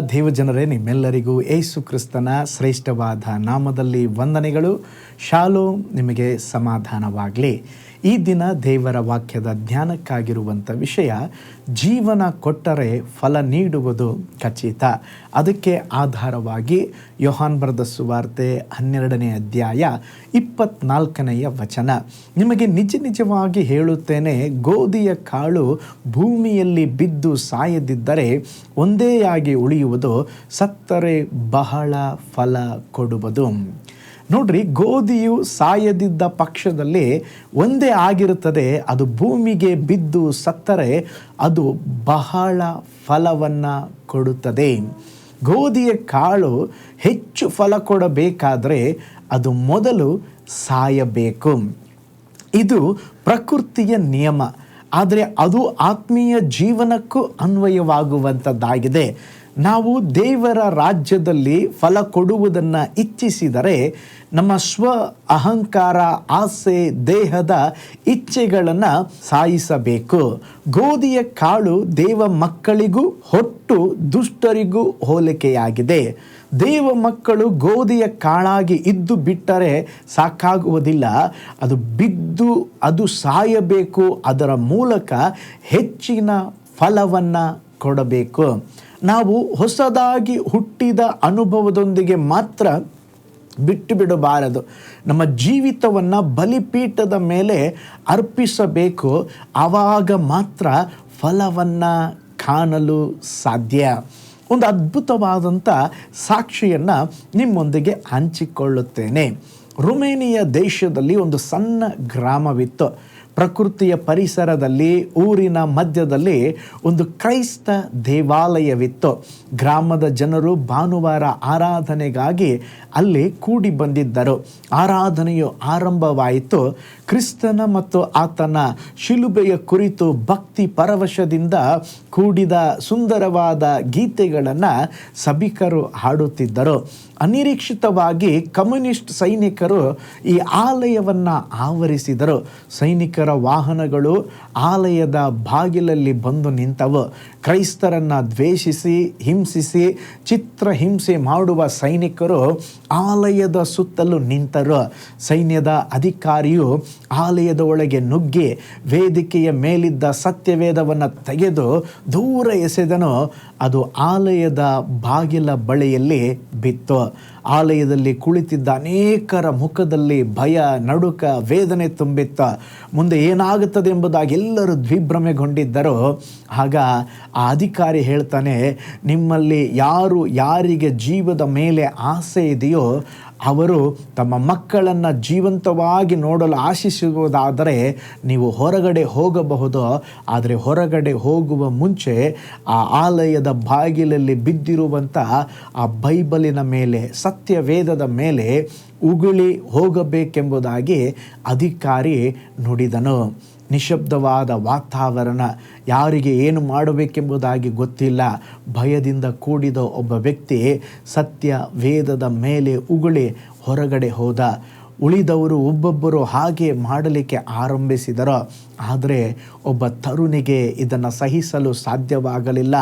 ದೇವಜನರೇ ನಿಮ್ಮೆಲ್ಲರಿಗೂ ಏಸು ಕ್ರಿಸ್ತನ ಶ್ರೇಷ್ಠವಾದ ನಾಮದಲ್ಲಿ ವಂದನೆಗಳು. ಶಾಲು ನಿಮಗೆ ಸಮಾಧಾನವಾಗಲಿ. ಈ ದಿನ ದೇವರ ವಾಕ್ಯದ ಜ್ಞಾನಕ್ಕಾಗಿರುವಂಥ ವಿಷಯ ಜೀವನ ಕೊಟ್ಟರೆ ಫಲ ನೀಡುವುದು ಖಚಿತ. ಅದಕ್ಕೆ ಆಧಾರವಾಗಿ ಯೋಹಾನ್ ಬರೆದ ಸುವಾರ್ತೆ ಹನ್ನೆರಡನೇ ಅಧ್ಯಾಯ ಇಪ್ಪತ್ನಾಲ್ಕನೆಯ ವಚನ. ನಿಮಗೆ ನಿಜ ನಿಜವಾಗಿ ಹೇಳುತ್ತೇನೆ ಗೋಧಿಯ ಕಾಳು ಭೂಮಿಯಲ್ಲಿ ಬಿದ್ದು ಸಾಯದಿದ್ದರೆ ಒಂದೇ ಆಗಿ ಉಳಿಯುವುದು ಸತ್ತರೆ ಬಹಳ ಫಲ ಕೊಡುವುದು. ನೋಡ್ರಿ, ಗೋಧಿಯು ಸಾಯದಿದ್ದ ಪಕ್ಷದಲ್ಲಿ ಒಂದೇ ಆಗಿರುತ್ತದೆ, ಅದು ಭೂಮಿಗೆ ಬಿದ್ದು ಸತ್ತರೆ, ಅದು ಬಹಳ ಫಲವನ್ನು ಕೊಡುತ್ತದೆ. ಗೋಧಿಯ ಕಾಳು ಹೆಚ್ಚು ಫಲ ಕೊಡಬೇಕಾದರೆ ಅದು ಮೊದಲು ಸಾಯಬೇಕು. ಇದು ಪ್ರಕೃತಿಯ ನಿಯಮ, ಆದರೆ ಅದು ಆತ್ಮೀಯ ಜೀವನಕ್ಕೂ ಅನ್ವಯವಾಗುವಂಥದ್ದಾಗಿದೆ ನಾವು ದೇವರ ರಾಜ್ಯದಲ್ಲಿ ಫಲ ಕೊಡುವುದನ್ನು ಇಚ್ಛಿಸಿದರೆ ನಮ್ಮ ಸ್ವ ಅಹಂಕಾರ, ಆಸೆ, ದೇಹದ ಇಚ್ಛೆಗಳನ್ನು ಸಾಯಿಸಬೇಕು. ಗೋಧಿಯ ಕಾಳು ದೇವ ಮಕ್ಕಳಿಗೂ ಹೊಟ್ಟು ದುಷ್ಟರಿಗೂ ಹೋಲಿಕೆಯಾಗಿದೆ. ದೇವ ಮಕ್ಕಳು ಗೋಧಿಯ ಕಾಳಾಗಿ ಇದ್ದು ಬಿಟ್ಟರೆ ಸಾಕಾಗುವುದಿಲ್ಲ. ಅದು ಬಿದ್ದು ಅದು ಸಾಯಬೇಕು. ಅದರ ಮೂಲಕ ಹೆಚ್ಚಿನ ಫಲವನ್ನು ಕೊಡಬೇಕು. ನಾವು ಹೊಸದಾಗಿ ಹುಟ್ಟಿದ ಅನುಭವದೊಂದಿಗೆ ಮಾತ್ರ ಬಿಟ್ಟು ಬಿಡಬಾರದು ನಮ್ಮ ಜೀವಿತವನ್ನು ಬಲಿಪೀಠದ ಮೇಲೆ ಅರ್ಪಿಸಬೇಕು. ಆವಾಗ ಮಾತ್ರ ಫಲವನ್ನು ಕಾಣಲು ಸಾಧ್ಯ. ಒಂದು ಅದ್ಭುತವಾದಂಥ ಸಾಕ್ಷಿಯನ್ನು ನಿಮ್ಮೊಂದಿಗೆ ಹಂಚಿಕೊಳ್ಳುತ್ತೇನೆ. ರುಮೇನಿಯ ದೇಶದಲ್ಲಿ ಒಂದು ಸಣ್ಣ ಗ್ರಾಮವಿತ್ತು. ಪ್ರಕೃತಿಯ ಪರಿಸರದಲ್ಲಿ, ಊರಿನ ಮಧ್ಯದಲ್ಲಿ ಒಂದು ಕ್ರೈಸ್ತ ದೇವಾಲಯವಿತ್ತು. ಗ್ರಾಮದ ಜನರು ಭಾನುವಾರ ಆರಾಧನೆಗಾಗಿ ಅಲ್ಲಿ ಕೂಡಿ ಬಂದಿದ್ದರು. ಆರಾಧನೆಯು ಆರಂಭವಾಯಿತು. ಕ್ರಿಸ್ತನ ಮತ್ತು ಆತನ ಶಿಲುಬೆಯ ಕುರಿತು ಭಕ್ತಿ ಪರವಶದಿಂದ ಕೂಡಿದ ಸುಂದರವಾದ ಗೀತೆಗಳನ್ನು ಸಭಿಕರು ಹಾಡುತ್ತಿದ್ದರು. ಅನಿರೀಕ್ಷಿತವಾಗಿ ಕಮ್ಯುನಿಸ್ಟ್ ಸೈನಿಕರು ಈ ಆಲಯವನ್ನು ಆವರಿಸಿದರು. ಸೈನಿಕರ ವಾಹನಗಳು ಆಲಯದ ಬಾಗಿಲಲ್ಲಿ ಬಂದು ನಿಂತವು. ಕ್ರೈಸ್ತರನ್ನು ದ್ವೇಷಿಸಿ, ಹಿಂಸಿಸಿ, ಚಿತ್ರ ಹಿಂಸೆ ಮಾಡುವ ಸೈನಿಕರು ಆಲಯದ ಸುತ್ತಲೂ ನಿಂತರು. ಸೈನ್ಯದ ಅಧಿಕಾರಿಯು ಆಲಯದ ಒಳಗೆ ನುಗ್ಗಿ ವೇದಿಕೆಯ ಮೇಲಿದ್ದ ಸತ್ಯವೇದವನ್ನು ತೆಗೆದು ದೂರ ಎಸೆದನು. ಅದು ಆಲಯದ ಬಾಗಿಲ ಬಳಿಯಲ್ಲಿ ಬಿತ್ತು. ಆಲಯದಲ್ಲಿ ಕುಳಿತಿದ್ದ ಅನೇಕರ ಮುಖದಲ್ಲಿ ಭಯ, ನಡುಕ, ವೇದನೆ ತುಂಬಿತ್ತ. ಮುಂದೆ ಏನಾಗುತ್ತದೆ ಎಂಬುದಾಗಿ ಎಲ್ಲರೂ ದ್ವಿಭ್ರಮೆಗೊಂಡಿದ್ದರು. ಆಗ ಆ ಅಧಿಕಾರಿ ಹೇಳ್ತಾನೆ, ನಿಮ್ಮಲ್ಲಿ ಯಾರು ಯಾರಿಗೆ ಜೀವದ ಮೇಲೆ ಆಸೆ ಇದೆಯೋ ಅವರು ತಮ್ಮ ಮಕ್ಕಳನ್ನು ಜೀವಂತವಾಗಿ ನೋಡಲು ಆಶಿಸುವುದಾದರೆ ನೀವು ಹೊರಗಡೆ ಹೋಗಬಹುದು. ಆದರೆ ಹೊರಗಡೆ ಹೋಗುವ ಮುಂಚೆ ಆ ಆಲಯದ ಬಾಗಿಲಲ್ಲಿ ಬಿದ್ದಿರುವಂಥ ಆ ಬೈಬಲಿನ ಮೇಲೆ, ಸತ್ಯವೇದದ ಮೇಲೆ ಉಗುಳಿ ಹೋಗಬೇಕೆಂಬುದಾಗಿ ಅಧಿಕಾರಿ ನುಡಿದನು. ನಿಶಬ್ದವಾದ ವಾತಾವರಣ ಯಾರಿಗೆ ಏನು ಮಾಡಬೇಕೆಂಬುದಾಗಿ ಗೊತ್ತಿಲ್ಲ. ಭಯದಿಂದ ಕೂಡಿದ ಒಬ್ಬ ವ್ಯಕ್ತಿ ಸತ್ಯ ವೇದದ ಮೇಲೆ ಉಗುಳಿ ಹೊರಗಡೆ ಹೋದ. ಉಳಿದವರು ಒಬ್ಬೊಬ್ಬರು ಹಾಗೆ ಮಾಡಲಿಕ್ಕೆ ಆರಂಭಿಸಿದರು. ಆದರೆ ಒಬ್ಬ ತರುಣಿಗೆ ಇದನ್ನು ಸಹಿಸಲು ಸಾಧ್ಯವಾಗಲಿಲ್ಲ.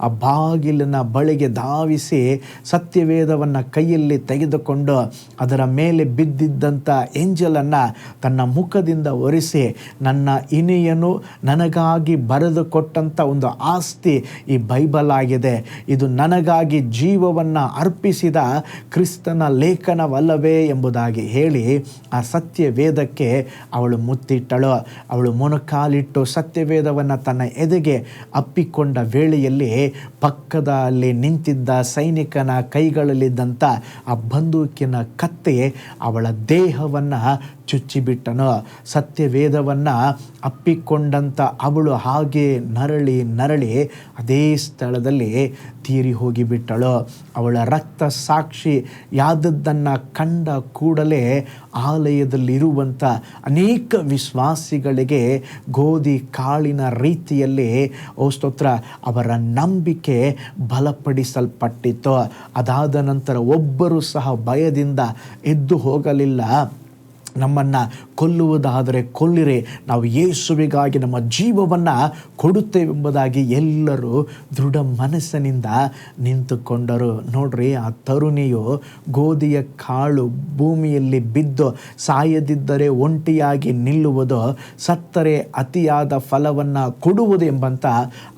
ಆ ಬಾಗಿಲಿನ ಬಳಿಗೆ ಧಾವಿಸಿ ಸತ್ಯವೇದವನ್ನು ಕೈಯಲ್ಲಿ ತೆಗೆದುಕೊಂಡು ಅದರ ಮೇಲೆ ಬಿದ್ದಿದ್ದಂಥ ಏಂಜಲನ್ನು ತನ್ನ ಮುಖದಿಂದ ಒರೆಸಿ, ನನ್ನ ಇನಿಯನು ನನಗಾಗಿ ಬರೆದುಕೊಟ್ಟಂಥ ಒಂದು ಆಸ್ತಿ ಈ ಬೈಬಲ್ ಆಗಿದೆ. ಇದು ನನಗಾಗಿ ಜೀವವನ್ನು ಅರ್ಪಿಸಿದ ಕ್ರಿಸ್ತನ ಲೇಖನವಲ್ಲವೇ ಎಂಬುದಾಗಿ ಹೇಳಿ ಆ ಸತ್ಯವೇದಕ್ಕೆ ಅವಳು ಮುತ್ತಿಟ್ಟಳು. ಅವಳು ಮೊಣಕಾಲಿಟ್ಟು ಸತ್ಯವೇದವನ್ನು ತನ್ನ ಎದೆಗೆ ಅಪ್ಪಿಕೊಂಡ ವೇಳೆಯಲ್ಲಿ ಪಕ್ಕದಲ್ಲಿ ನಿಂತಿದ್ದ ಸೈನಿಕನ ಕೈಗಳಲ್ಲಿದ್ದಂಥ ಆ ಬಂದೂಕಿನ ಕತ್ತೆ ಅವಳ ದೇಹವನ್ನು ಚುಚ್ಚಿಬಿಟ್ಟನು. ಸತ್ಯವೇದವನ್ನು ಅಪ್ಪಿಕೊಂಡಂಥ ಅವಳು ಹಾಗೆ ನರಳಿ ನರಳಿ ಅದೇ ಸ್ಥಳದಲ್ಲಿ ತೀರಿ ಹೋಗಿಬಿಟ್ಟಳು. ಅವಳ ರಕ್ತ ಸಾಕ್ಷಿ ಯಾದದ್ದನ್ನು ಕಂಡ ಕೂಡಲೇ ಆಲಯದಲ್ಲಿರುವಂಥ ಅನೇಕ ವಿಶ್ವಾಸಿಗಳಿಗೆ ಗೋಧಿ ಕಾಳಿನ ರೀತಿಯಲ್ಲಿ ಸ್ತೋತ್ರ, ಅವರ ನಂಬಿಕೆ ಬಲಪಡಿಸಲ್ಪಟ್ಟಿತ್ತು. ಅದಾದ ನಂತರ ಒಬ್ಬರು ಸಹ ಭಯದಿಂದ ಎದ್ದು ಹೋಗಲಿಲ್ಲ. ನಮ್ಮನ್ನು ಕೊಲ್ಲುವುದಾದರೆ ಕೊಲ್ಲಿರೆ. ನಾವು ಯೇಸುವಿಗಾಗಿ ನಮ್ಮ ಜೀವವನ್ನು ಕೊಡುತ್ತೇವೆಂಬುದಾಗಿ ಎಲ್ಲರೂ ದೃಢ ಮನಸ್ಸಿನಿಂದ ನಿಂತುಕೊಂಡರು. ನೋಡ್ರಿ, ಆ ತರುಣಿಯು ಗೋಧಿಯ ಕಾಳು ಭೂಮಿಯಲ್ಲಿ ಬಿದ್ದು ಸಾಯದಿದ್ದರೆ ಒಂಟಿಯಾಗಿ ನಿಲ್ಲುವುದು, ಸತ್ತರೆ ಅತಿಯಾದ ಫಲವನ್ನು ಕೊಡುವುದು ಎಂಬಂಥ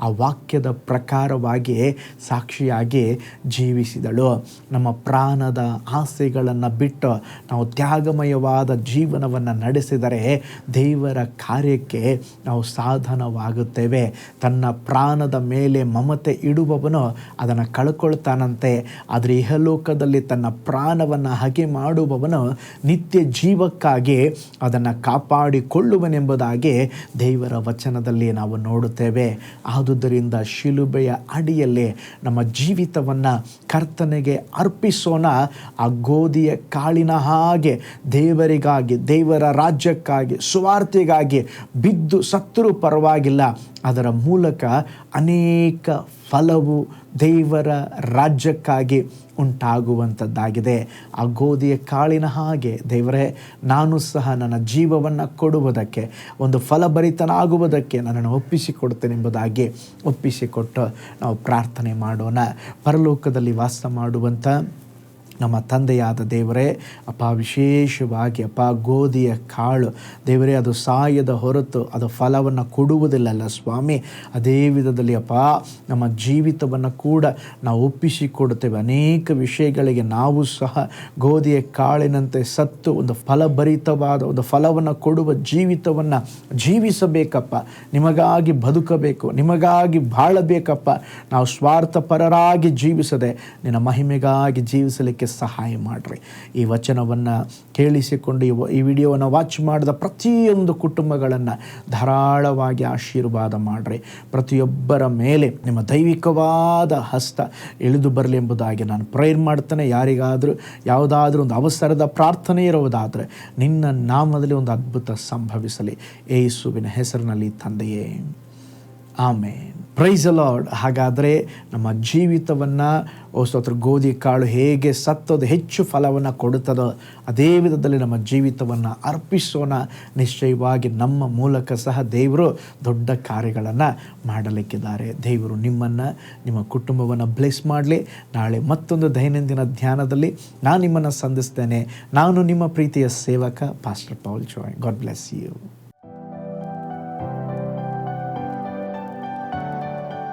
ಆ ವಾಕ್ಯದ ಪ್ರಕಾರವಾಗಿ ಸಾಕ್ಷಿಯಾಗಿ ಜೀವಿಸಿದಳು. ನಮ್ಮ ಪ್ರಾಣದ ಆಸೆಗಳನ್ನು ಬಿಟ್ಟು ನಾವು ತ್ಯಾಗಮಯವಾದ ಜೀವನವನ್ನು ನಡೆಸಿದರೆ ದೇವರ ಕಾರ್ಯಕ್ಕೆ ನಾವು ಸಾಧನವಾಗುತ್ತೇವೆ. ತನ್ನ ಪ್ರಾಣದ ಮೇಲೆ ಮಮತೆ ಇಡುವವನು ಅದನ್ನು ಕಳ್ಕೊಳ್ತಾನಂತೆ. ಆದರೆ ಇಹಲೋಕದಲ್ಲಿ ತನ್ನ ಪ್ರಾಣವನ್ನು ಹಗೆ ಮಾಡುವವನು ನಿತ್ಯ ಜೀವಕ್ಕಾಗಿ ಅದನ್ನು ಕಾಪಾಡಿಕೊಳ್ಳುವನೆಂಬುದಾಗಿ ದೇವರ ವಚನದಲ್ಲಿ ನಾವು ನೋಡುತ್ತೇವೆ. ಆದುದರಿಂದ ಶಿಲುಬೆಯ ಅಡಿಯಲ್ಲಿ ನಮ್ಮ ಜೀವಿತವನ್ನು ಕರ್ತನೆಗೆ ಅರ್ಪಿಸೋಣ. ಆ ಗೋಧಿಯ ಕಾಳಿನ ಹಾಗೆ ದೇವರಿಗಾಗಿ ದೇವರ ರಾಜ್ಯಕ್ಕಾಗಿ, ಸುವಾರ್ತೆಗಾಗಿ ಬಿದ್ದು ಸತ್ತರೂ ಪರವಾಗಿಲ್ಲ. ಅದರ ಮೂಲಕ ಅನೇಕ ಫಲವು ದೇವರ ರಾಜ್ಯಕ್ಕಾಗಿ ಉಂಟಾಗುವಂಥದ್ದಾಗಿದೆ. ಆ ಗೋಧಿಯ ಕಾಳಿನ ಹಾಗೆ ದೇವರೇ, ನಾನು ಸಹ ನನ್ನ ಜೀವವನ್ನು ಕೊಡುವುದಕ್ಕೆ, ಒಂದು ಫಲಭರಿತನಾಗುವುದಕ್ಕೆ ನನ್ನನ್ನು ಒಪ್ಪಿಸಿಕೊಡ್ತೇನೆ ಎಂಬುದಾಗಿ ಒಪ್ಪಿಸಿಕೊಟ್ಟು ನಾವು ಪ್ರಾರ್ಥನೆ ಮಾಡೋಣ. ಪರಲೋಕದಲ್ಲಿ ವಾಸ ಮಾಡುವಂಥ ನಮ್ಮ ತಂದೆಯಾದ ದೇವರೇ, ಅಪ್ಪ ವಿಶೇಷವಾಗಿ ಅಪ್ಪ ಗೋಧಿಯ ಕಾಳು. ದೇವರೇ, ಅದು ಸಾಯದ ಹೊರತು ಅದು ಫಲವನ್ನು ಕೊಡುವುದಿಲ್ಲಲ್ಲ ಸ್ವಾಮಿ. ಅದೇ ವಿಧದಲ್ಲಿ ಅಪ್ಪ, ನಮ್ಮ ಜೀವಿತವನ್ನು ಕೂಡ ನಾವು ಒಪ್ಪಿಸಿಕೊಡುತ್ತೇವೆ. ಅನೇಕ ವಿಷಯಗಳಿಗೆ ನಾವು ಸಹ ಗೋಧಿಯ ಕಾಳಿನಂತೆ ಸತ್ತು ಒಂದು ಫಲಭರಿತವಾದ ಒಂದು ಫಲವನ್ನು ಕೊಡುವ ಜೀವಿತವನ್ನು ಜೀವಿಸಬೇಕಪ್ಪ. ನಿಮಗಾಗಿ ಬದುಕಬೇಕು, ನಿಮಗಾಗಿ ಬಾಳಬೇಕಪ್ಪ. ನಾವು ಸ್ವಾರ್ಥಪರರಾಗಿ ಜೀವಿಸದೆ, ನಿನ್ನ ಮಹಿಮೆಗಾಗಿ ಜೀವಿಸಲಿಕ್ಕೆ ಸಹಾಯ ಮಾಡಿರಿ. ಈ ವಚನವನ್ನು ಕೇಳಿಸಿಕೊಂಡು ಈ ವಿಡಿಯೋವನ್ನು ವಾಚ್ ಮಾಡಿದ ಪ್ರತಿಯೊಂದು ಕುಟುಂಬಗಳನ್ನು ಧಾರಾಳವಾಗಿ ಆಶೀರ್ವಾದ ಮಾಡಿರಿ. ಪ್ರತಿಯೊಬ್ಬರ ಮೇಲೆ ನಿಮ್ಮ ದೈವಿಕವಾದ ಹಸ್ತ ಇಳಿದು ಬರಲಿ ಎಂಬುದಾಗಿ ನಾನು ಪ್ರೇರ್ ಮಾಡ್ತೇನೆ. ಯಾರಿಗಾದರೂ ಯಾವುದಾದ್ರೂ ಒಂದು ಅವಸರದ ಪ್ರಾರ್ಥನೆ ಇರುವುದಾದರೆ ನಿನ್ನ ನಾಮದಲ್ಲಿ ಒಂದು ಅದ್ಭುತ ಸಂಭವಿಸಲಿ. ಏಸುವಿನ ಹೆಸರಿನಲ್ಲಿ ತಂದೆಯೇ. ಆಮೇನ್. ಪ್ರೈಸ್ ಲಾರ್ಡ್ ಹಾಗಾದರೆ ನಮ್ಮ ಜೀವಿತವನ್ನು ಸ್ತೋತ್ರ, ಗೋಧಿ ಕಾಳು ಹೇಗೆ ಸತ್ತದ, ಹೆಚ್ಚು ಫಲವನ್ನು ಕೊಡುತ್ತದೋ, ಅದೇ ವಿಧದಲ್ಲಿ ನಮ್ಮ ಜೀವಿತವನ್ನು ಅರ್ಪಿಸೋಣ. ನಿಶ್ಚಯವಾಗಿ ನಮ್ಮ ಮೂಲಕ ಸಹ ದೇವರು ದೊಡ್ಡ ಕಾರ್ಯಗಳನ್ನು ಮಾಡಲಿಕ್ಕಿದ್ದಾರೆ. ದೇವರು ನಿಮ್ಮನ್ನು, ನಿಮ್ಮ ಕುಟುಂಬವನ್ನು ಬ್ಲೆಸ್ ಮಾಡಲಿ. ನಾಳೆ ಮತ್ತೊಂದು ದೈನಂದಿನ ಧ್ಯಾನದಲ್ಲಿ ನಾನು ನಿಮ್ಮನ್ನು ಸಂಧಿಸ್ತೇನೆ. ನಾನು ನಿಮ್ಮ ಪ್ರೀತಿಯ ಸೇವಕ pastor Paul Joy God bless you